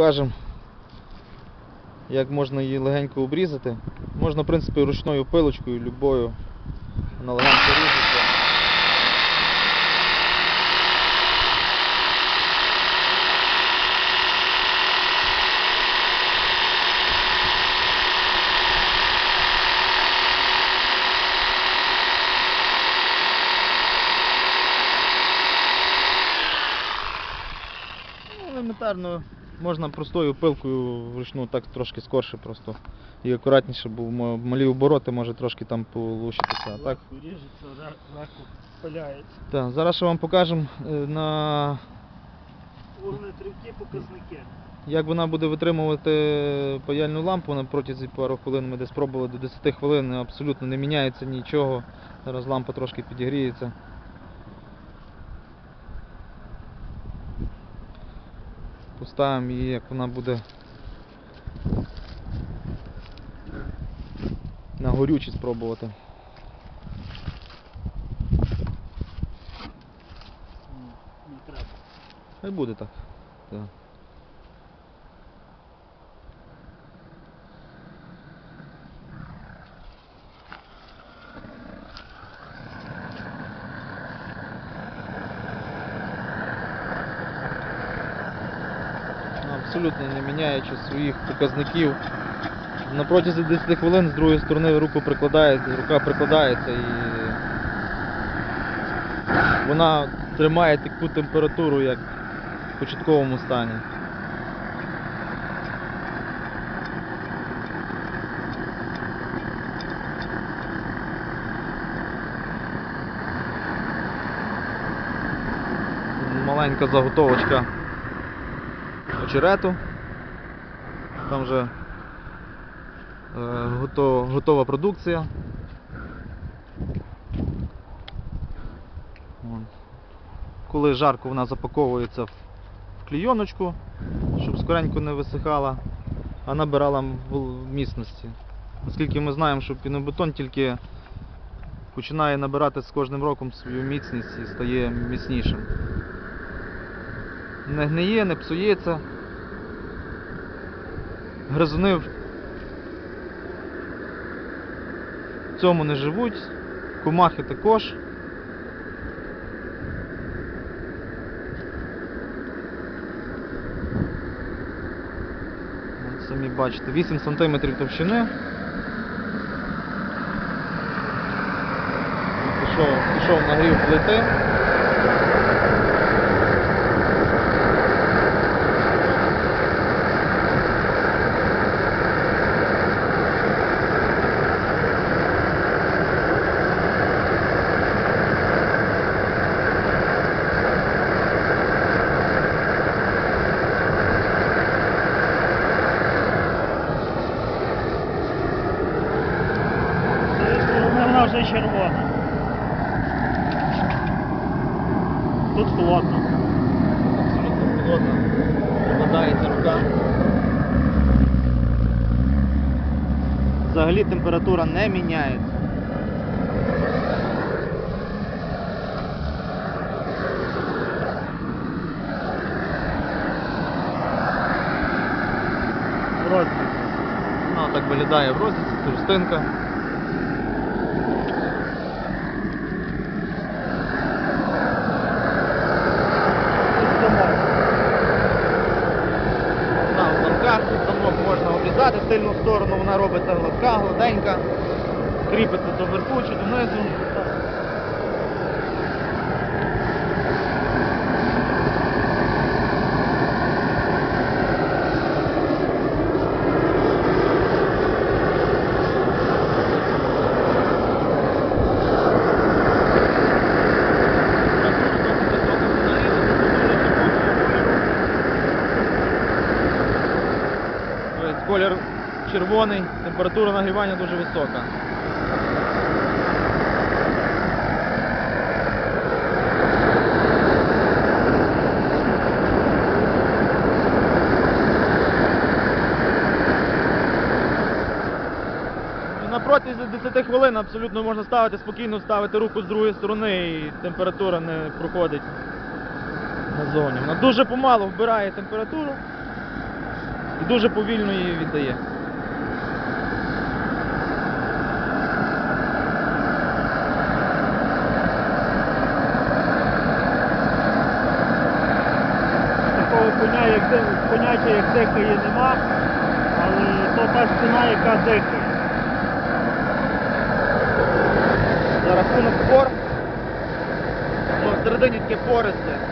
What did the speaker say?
Покажемо, як можна її легенько обрізати. Можна, в принципі, ручною пилочкою, любою. Вона легенько ріжеться. Ну, Елементарно можна простою пилкою вручну так трошки скорше просто і акуратніше, бо малі обороти може трошки там полущитися. Так, ріжеться, ле- легко пиляється. так, зараз ще вам покажемо е, на Вогнетривкі показники. як вона буде витримувати паяльну лампу на протязі пару хвилин. Ми десь пробували до 10 хвилин, абсолютно не міняється нічого. Зараз лампа трошки підігріється. Поставимо її, як вона буде на горючі спробувати. Ні, Не треба. Хай буде так. так. Ну, Абсолютно не міняючи своїх показників. На протязі 10 хвилин з другої сторони руку прикладається, рука прикладається і вона тримає таку температуру, як в початковому стані. Маленька заготовочка очерету. Там вже е, гото- готова продукція. Коли жарко вона запаковується в клійоночку, щоб скоренько не висихала, а набирала міцності. Оскільки ми знаємо, що пінобетон тільки починає набирати з кожним роком свою міцність і стає міцнішим. Не гниє, не псується. Гризуни в цьому не живуть, комахи також. Самі бачите, 8 см товщини. Пішов, пішов нагрів плити. З цієї сторони вона вже червона. Тут холодно. Абсолютно холодно. Прикладається рука. Взагалі температура не міняється. Розмір. Вона так виглядає в розрізі, трустинка. Тут замок. Вона в замках, тут замок можна обрізати в тильну сторону, вона робиться гладка, гладенька, кріпиться до верху чи донизу. Червоний, температура нагрівання дуже висока. І На протязі 10 хвилин абсолютно можна ставити спокійно, ставити руку з другої сторони і температура не проходить назовні. Вона дуже помало вбирає температуру. і дуже повільно її віддає. Поняття, як дихає, нема, але то та стіна, яка дихає. За рахунок пор, ну, всередині таке пористе.